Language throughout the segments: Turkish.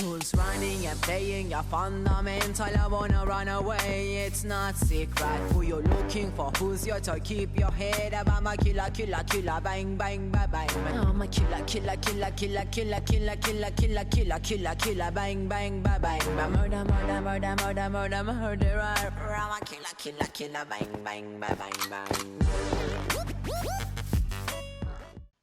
Who's running and playing your fundamental? I wanna run away, it's not secret. Who you're looking for? Who's your to keep your head up? I'm a killer, killer, killer, bang, bang, bang, bang. I'm a killer, killer, killer, killer, killer, killer, killer, killer, killer, killer, killer, bang, bang, bang, bang. Murder, murder, murder, murder, murder, murderer. I'm a killer, killer, killer, bang, bang, bang, bang, bang.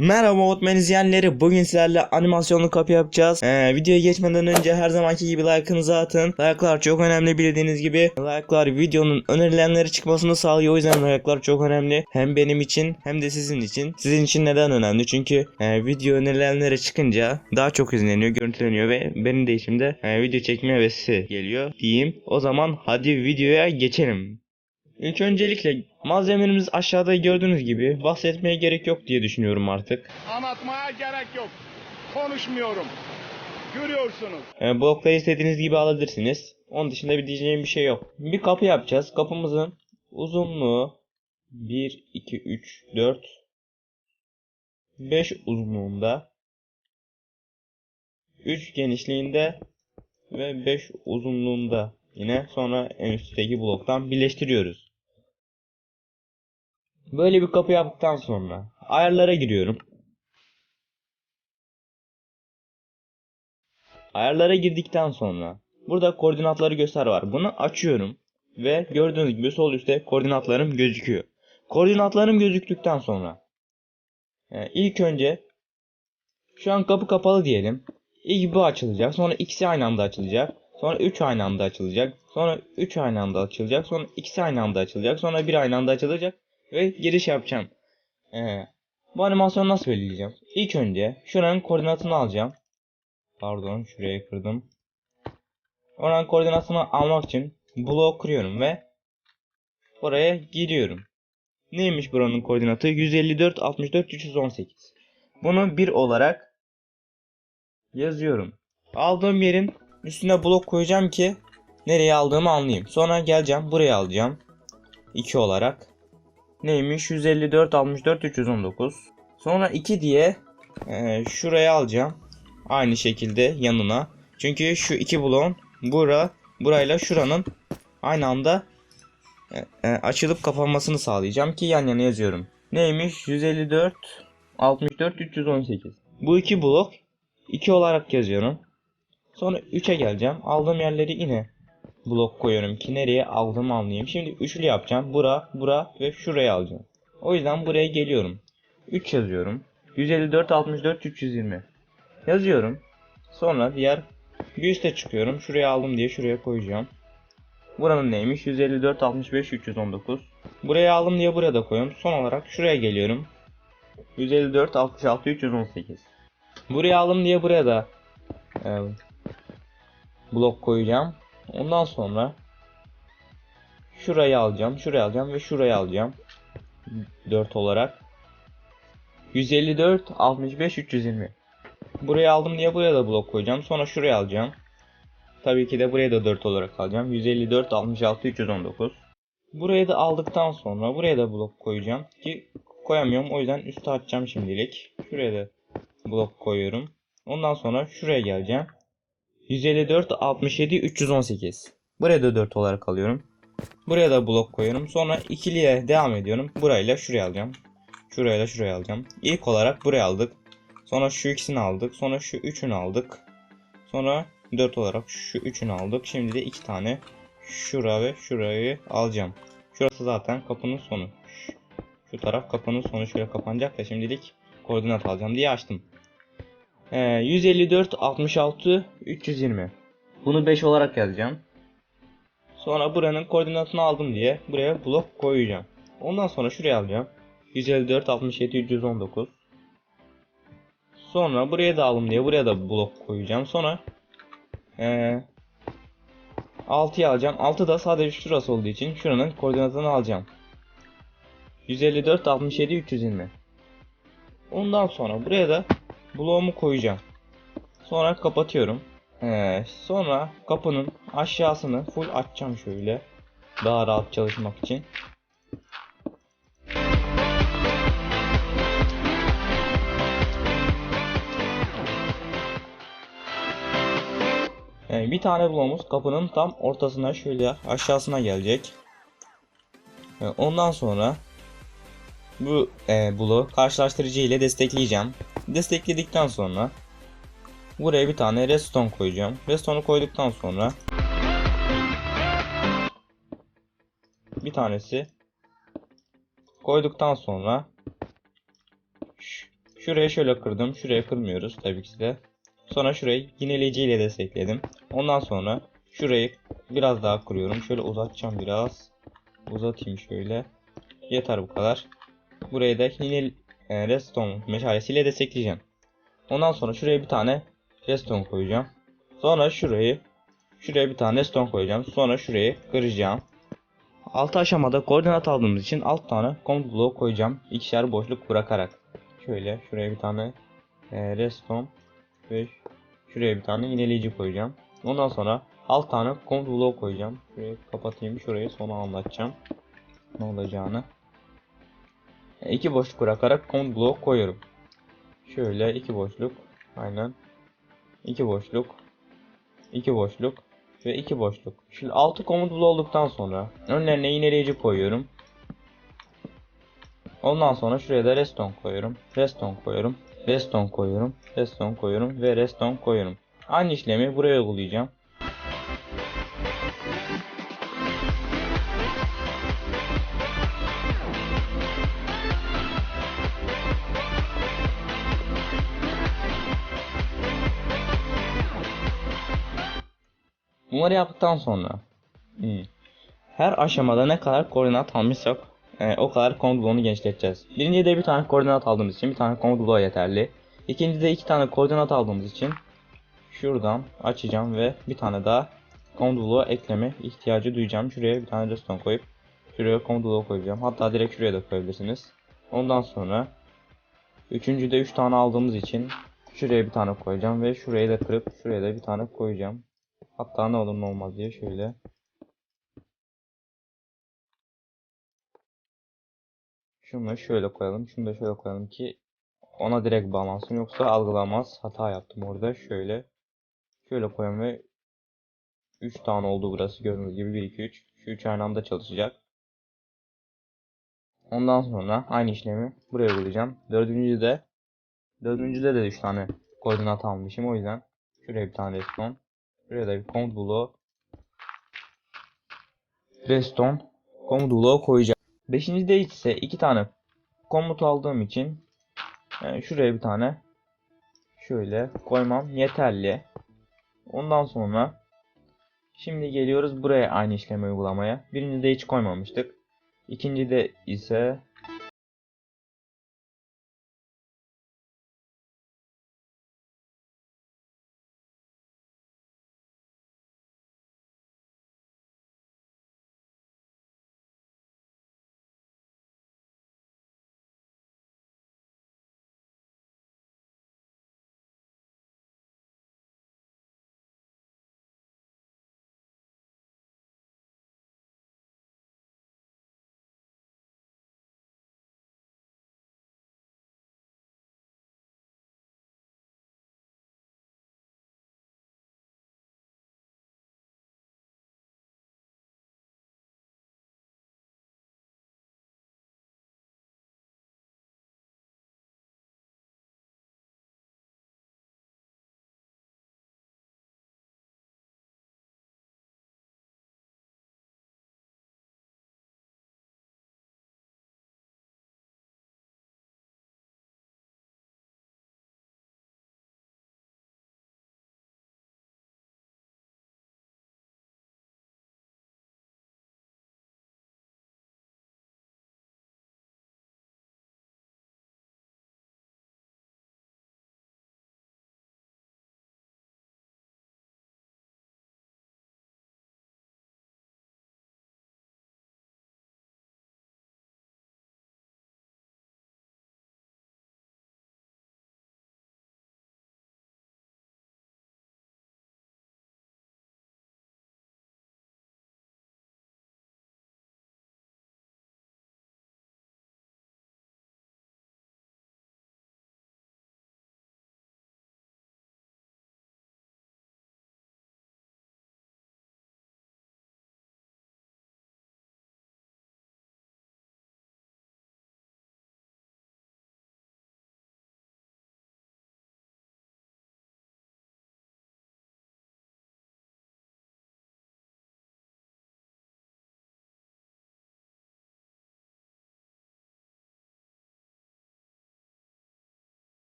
Merhaba Otman izleyenleri. Bugün sizlerle animasyonlu kapı yapacağız. Ee, videoya geçmeden önce her zamanki gibi like'ınızı atın. Like'lar çok önemli bildiğiniz gibi. Like'lar videonun önerilenleri çıkmasını sağlıyor. O yüzden like'lar çok önemli. Hem benim için hem de sizin için. Sizin için neden önemli? Çünkü e, video önerilenleri çıkınca daha çok izleniyor, görüntüleniyor ve benim de içimde e, video çekme hevesi geliyor diyeyim. O zaman hadi videoya geçelim. İlk öncelikle malzemelerimiz aşağıda gördüğünüz gibi bahsetmeye gerek yok diye düşünüyorum artık. Anlatmaya gerek yok. Konuşmuyorum. Görüyorsunuz. E, blokları istediğiniz gibi alabilirsiniz. Onun dışında bir diyeceğim bir şey yok. Bir kapı yapacağız. Kapımızın uzunluğu 1, 2, 3, 4, 5 uzunluğunda 3 genişliğinde ve 5 uzunluğunda yine sonra en üstteki bloktan birleştiriyoruz. Böyle bir kapı yaptıktan sonra ayarlara giriyorum. Ayarlara girdikten sonra burada koordinatları göster var. Bunu açıyorum ve gördüğünüz gibi sol üstte koordinatlarım gözüküyor. Koordinatlarım gözüktükten sonra e, ilk önce şu an kapı kapalı diyelim. İlk bu açılacak. Sonra ikisi aynı anda açılacak. Sonra 3 aynı anda açılacak. Sonra 3 aynı anda açılacak. Sonra ikisi aynı anda açılacak. Sonra bir aynı anda açılacak. Ve giriş yapacağım. Ee, bu animasyonu nasıl belirleyeceğim? İlk önce şuranın koordinatını alacağım. Pardon şuraya kırdım. Oranın koordinatını almak için blok kuruyorum ve oraya giriyorum. Neymiş buranın koordinatı? 154 64 318. Bunu 1 olarak yazıyorum. Aldığım yerin üstüne blok koyacağım ki nereye aldığımı anlayayım. Sonra geleceğim buraya alacağım. 2 olarak. Neymiş? 154 64 319. Sonra 2 diye e, şuraya alacağım. Aynı şekilde yanına. Çünkü şu iki bloğun bura, burayla şuranın aynı anda e, e, açılıp kapanmasını sağlayacağım ki yan yana yazıyorum. Neymiş? 154 64 318. Bu iki blok 2 olarak yazıyorum. Sonra 3'e geleceğim. Aldığım yerleri yine blok koyuyorum ki nereye aldığımı anlayayım. Şimdi üçlü yapacağım. Bura, bura ve şuraya alacağım. O yüzden buraya geliyorum. 3 yazıyorum. 154 64 320 yazıyorum. Sonra diğer bir üste çıkıyorum. Şuraya aldım diye şuraya koyacağım. Buranın neymiş? 154 65 319. Buraya aldım diye buraya da koyuyorum. Son olarak şuraya geliyorum. 154 66 318. Buraya aldım diye buraya da e, blok koyacağım. Ondan sonra şurayı alacağım, şurayı alacağım ve şurayı alacağım. 4 olarak. 154 65 320. Buraya aldım diye buraya da blok koyacağım. Sonra şuraya alacağım. Tabii ki de buraya da 4 olarak alacağım. 154 66 319. Burayı da aldıktan sonra buraya da blok koyacağım ki koyamıyorum. O yüzden üstü açacağım şimdilik. Şuraya da blok koyuyorum. Ondan sonra şuraya geleceğim. 154 67 318. Buraya da 4 olarak alıyorum. Buraya da blok koyuyorum. Sonra ikiliye devam ediyorum. Burayla şuraya alacağım. Şuraya da şuraya alacağım. İlk olarak buraya aldık. Sonra şu ikisini aldık. Sonra şu üçünü aldık. Sonra 4 olarak şu üçünü aldık. Şimdi de iki tane şura ve şurayı alacağım. Şurası zaten kapının sonu. Şu taraf kapının sonu şöyle kapanacak da şimdilik koordinat alacağım diye açtım. Ee, 154 66 320. Bunu 5 olarak yazacağım. Sonra buranın koordinatını aldım diye buraya blok koyacağım. Ondan sonra şuraya alacağım. 154 67 319. Sonra buraya da aldım diye buraya da blok koyacağım. Sonra ee, 6'yı alacağım. 6 da sadece şurası olduğu için şuranın koordinatını alacağım. 154 67 320. Ondan sonra buraya da bloğumu koyacağım. Sonra kapatıyorum. Ee, sonra kapının aşağısını full açacağım şöyle. Daha rahat çalışmak için. Yani bir tane bloğumuz kapının tam ortasına şöyle aşağısına gelecek. Ee, Ondan sonra bu e, bloğu karşılaştırıcı ile destekleyeceğim. Destekledikten sonra buraya bir tane redstone koyacağım. Redstone'u koyduktan sonra bir tanesi koyduktan sonra şuraya şöyle kırdım. Şuraya kırmıyoruz tabii ki de. Sonra şurayı yineleyici ile destekledim. Ondan sonra şurayı biraz daha kırıyorum. Şöyle uzatacağım biraz. Uzatayım şöyle. Yeter bu kadar. Buraya da yine e, redstone meşalesiyle destekleyeceğim. Ondan sonra şuraya bir tane redstone koyacağım. Sonra şurayı şuraya bir tane redstone koyacağım. Sonra şurayı kıracağım. Altı aşamada koordinat aldığımız için alt tane komut bloğu koyacağım. İkişer boşluk bırakarak. Şöyle şuraya bir tane e, redstone ve şuraya bir tane ineleyici koyacağım. Ondan sonra alt tane komut bloğu koyacağım. Şurayı kapatayım. Şurayı sonra anlatacağım. Ne olacağını. İki boşluk bırakarak komut bloğu koyuyorum. Şöyle iki boşluk. Aynen. iki boşluk. iki boşluk. Ve iki boşluk. Şimdi altı komut bloğu olduktan sonra önlerine iğneleyici koyuyorum. Ondan sonra şuraya da redstone koyuyorum. Redstone koyuyorum. Redstone koyuyorum. Redstone koyuyorum ve redstone koyuyorum. Aynı işlemi buraya uygulayacağım. Bunları yaptıktan sonra her aşamada ne kadar koordinat almışsak e, o kadar komut genişleteceğiz. Birincide bir tane koordinat aldığımız için bir tane komut yeterli. İkincide iki tane koordinat aldığımız için şuradan açacağım ve bir tane daha komut ekleme ihtiyacı duyacağım. Şuraya bir tane redstone koyup şuraya komut koyacağım. Hatta direkt şuraya da koyabilirsiniz. Ondan sonra üçüncüde üç tane aldığımız için şuraya bir tane koyacağım ve şurayı da kırıp şuraya da bir tane koyacağım. Hatta ne olur ne olmaz diye şöyle. Şunu da şöyle koyalım. Şunu da şöyle koyalım ki ona direkt bağlansın. Yoksa algılamaz. Hata yaptım orada. Şöyle. Şöyle koyalım ve 3 tane oldu burası. Gördüğünüz gibi 1, 2, 3. Şu 3 aynı anda çalışacak. Ondan sonra aynı işlemi buraya uygulayacağım. Dördüncüde de dördüncüde de 3 tane koordinat almışım. O yüzden şuraya bir tane redstone. Şuraya da bir komut bloğu. Redstone komut bloğu koyacağım. Beşincide ise iki tane komut aldığım için yani şuraya bir tane şöyle koymam yeterli. Ondan sonra şimdi geliyoruz buraya aynı işlemi uygulamaya. Birincide hiç koymamıştık. İkincide ise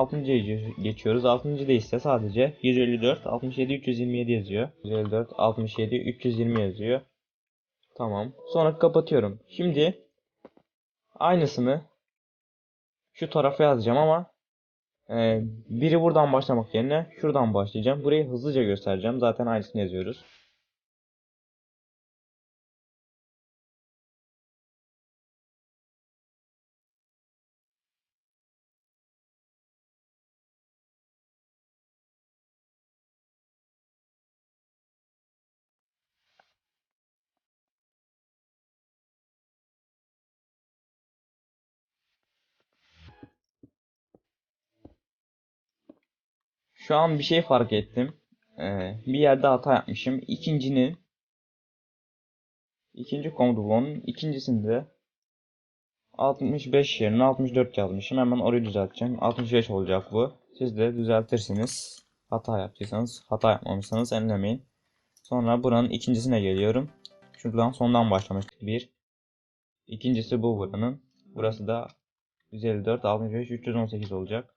6. geçiyoruz. 6. de ise sadece 154 67 327 yazıyor. 154 67 320 yazıyor. Tamam. Sonra kapatıyorum. Şimdi aynısını şu tarafa yazacağım ama e, biri buradan başlamak yerine şuradan başlayacağım. Burayı hızlıca göstereceğim. Zaten aynısını yazıyoruz. Şu an bir şey fark ettim. Ee, bir yerde hata yapmışım. İkincinin ikinci komutu bloğunun ikincisinde 65 yerine 64 yazmışım. Hemen orayı düzelteceğim. 65 olacak bu. Siz de düzeltirsiniz. Hata yaptıysanız, hata yapmamışsanız enlemeyin. Sonra buranın ikincisine geliyorum. Şuradan sondan başlamıştık. Bir. İkincisi bu buranın. Burası da 154, 65, 318 olacak.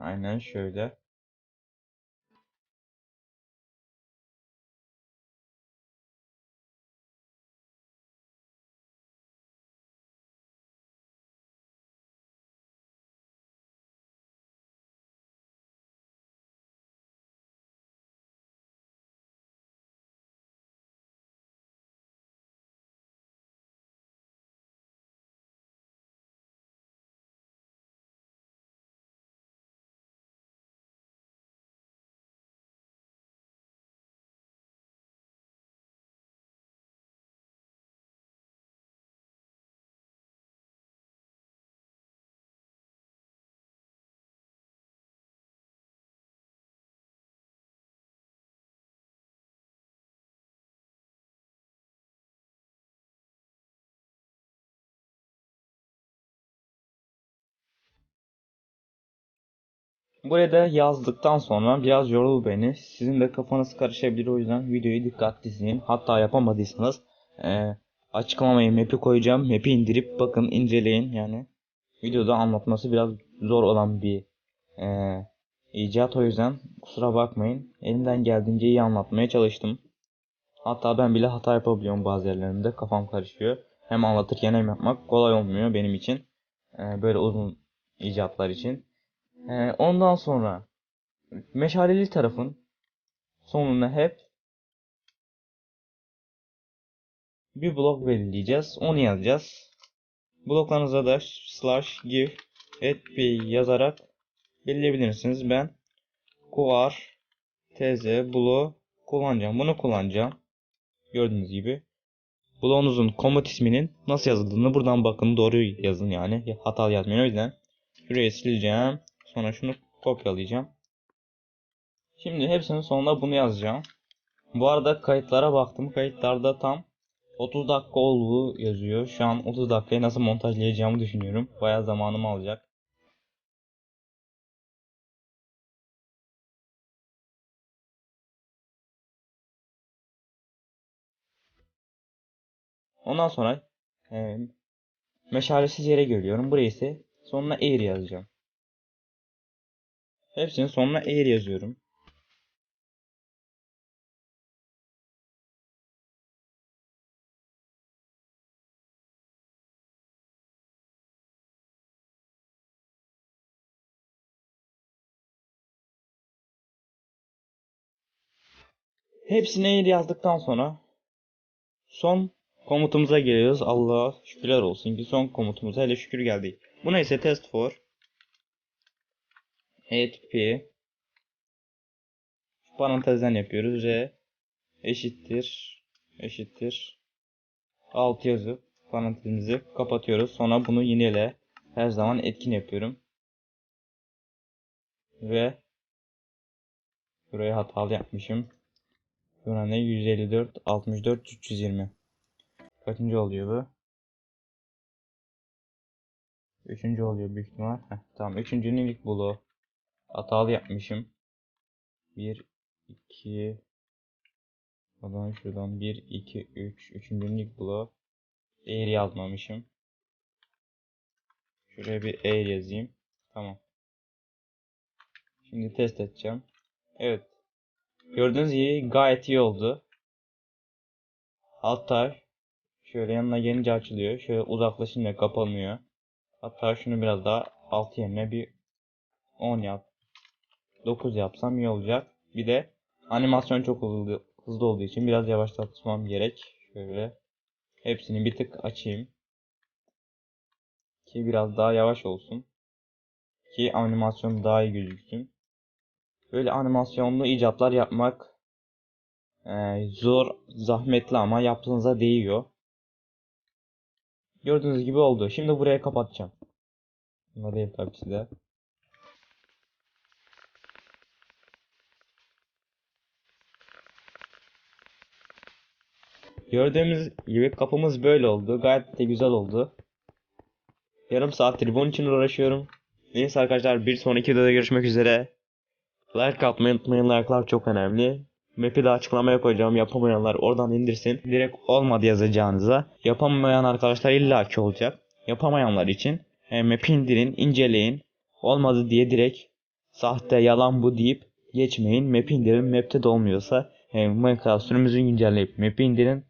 Aynen şöyle. Buraya yazdıktan sonra biraz yorul beni. Sizin de kafanız karışabilir o yüzden videoyu dikkatli izleyin. Hatta yapamadıysanız e, açıklamaya map'i koyacağım. Map'i indirip bakın inceleyin yani. Videoda anlatması biraz zor olan bir e, icat o yüzden kusura bakmayın. Elimden geldiğince iyi anlatmaya çalıştım. Hatta ben bile hata yapabiliyorum bazı yerlerinde. Kafam karışıyor. Hem anlatırken hem yapmak kolay olmuyor benim için. E, böyle uzun icatlar için. Ee, ondan sonra meşaleli tarafın sonuna hep bir blok belirleyeceğiz. Onu yazacağız. Bloklarınıza da slash give etp yazarak belirleyebilirsiniz. Ben kuar tz bloğu kullanacağım. Bunu kullanacağım. Gördüğünüz gibi. Bloğunuzun komut isminin nasıl yazıldığını buradan bakın doğru yazın yani. Hata yazmayın o yüzden. Şuraya sileceğim. Sonra şunu kopyalayacağım. Şimdi hepsinin sonuna bunu yazacağım. Bu arada kayıtlara baktım. Kayıtlarda tam 30 dakika olduğu yazıyor. Şu an 30 dakikayı nasıl montajlayacağımı düşünüyorum. Bayağı zamanımı alacak. Ondan sonra e, meşalesiz yere geliyorum. Buraya ise sonuna air yazacağım. Hepsinin sonuna air yazıyorum. Hepsine air yazdıktan sonra son komutumuza geliyoruz. Allah'a şükürler olsun ki son komutumuza hele şükür geldi. Buna ise test for etp parantezden yapıyoruz. R eşittir eşittir alt yazıp parantezimizi kapatıyoruz. Sonra bunu yinele her zaman etkin yapıyorum. Ve buraya hatalı yapmışım. Buna ne 154 64 320 Kaçıncı oluyor bu? Üçüncü oluyor büyük ihtimal. Heh, tamam. Üçüncünün ilk bloğu. Hatalı yapmışım. 1 2 Oradan şuradan 1 2 3 Üçüncünün ilk bloğu. Air yazmamışım. Şuraya bir air yazayım. Tamam. Şimdi test edeceğim. Evet. Gördüğünüz gibi gayet iyi oldu. Hatta şöyle yanına gelince açılıyor. Şöyle uzaklaşınca kapanıyor. Hatta şunu biraz daha alt yerine bir 10 yap. 9 yapsam iyi olacak. Bir de animasyon çok hızlı, hızlı olduğu için biraz yavaşlatmam gerek. Şöyle hepsini bir tık açayım. Ki biraz daha yavaş olsun. Ki animasyon daha iyi gözüksün. Böyle animasyonlu icatlar yapmak eee, zor, zahmetli ama yaptığınıza değiyor. Gördüğünüz gibi oldu. Şimdi buraya kapatacağım. Bunda değil tabii Gördüğümüz gibi kapımız böyle oldu. Gayet de güzel oldu. Yarım saattir bunun için uğraşıyorum. Neyse arkadaşlar bir sonraki videoda görüşmek üzere. Like atmayı unutmayın. Like'lar çok önemli. Map'i de açıklamaya koyacağım. Yapamayanlar oradan indirsin. Direkt olmadı yazacağınıza. Yapamayan arkadaşlar illaki olacak. Yapamayanlar için e, map'i indirin, inceleyin. Olmadı diye direkt sahte yalan bu deyip geçmeyin. Map'i indirin. Map'te de olmuyorsa e, Minecraft sürümümüzü güncelleyip map'i indirin.